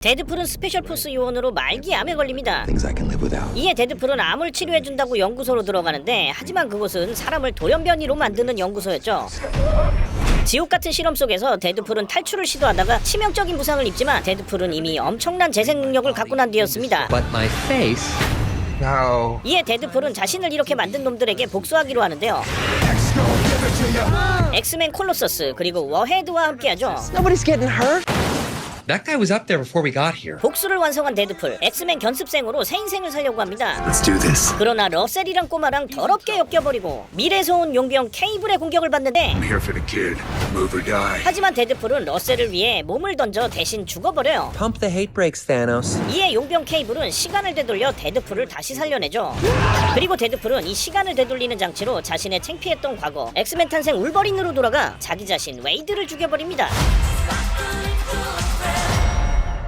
데드풀은 스페셜 포스 요원으로 말기 암에 걸립니다. Can live without. 이에 데드풀은 암을 치료해준다고 연구소로 들어가는데 하지만 그곳은 사람을 돌연변이로 만드는 연구소였죠. 지옥 같은 실험 속에서 데드풀은 탈출을 시도하다가 치명적인 부상을 입지만 데드풀은 이미 엄청난 재생 능력을 갖고 난 뒤였습니다. But my face. No. 이에 데드풀은 자신을 이렇게 만든 놈들에게 복수하기로 하는데요. 엑스맨 콜로서스 그리고 워헤드와 함께하죠. That guy was up there before we got here. 복수를 완성한 데드풀 엑스맨 견습생으로 새 인생을 살려고 합니다. Let's do this. 그러나 러셀이랑 꼬마랑 더럽게 엮여버리고 미래에서 온 용병 케이블의 공격을 받는데 I'm here for the kid. Move or die. 하지만 데드풀은 러셀을 위해 몸을 던져 대신 죽어버려요. Pump the hate brakes, Thanos. 이에 용병 케이블은 시간을 되돌려 데드풀을 다시 살려내죠. 그리고 데드풀은 이 시간을 되돌리는 장치로 자신의 창피했던 과거 엑스맨 탄생 울버린으로 돌아가 자기 자신 웨이드를 죽여버립니다.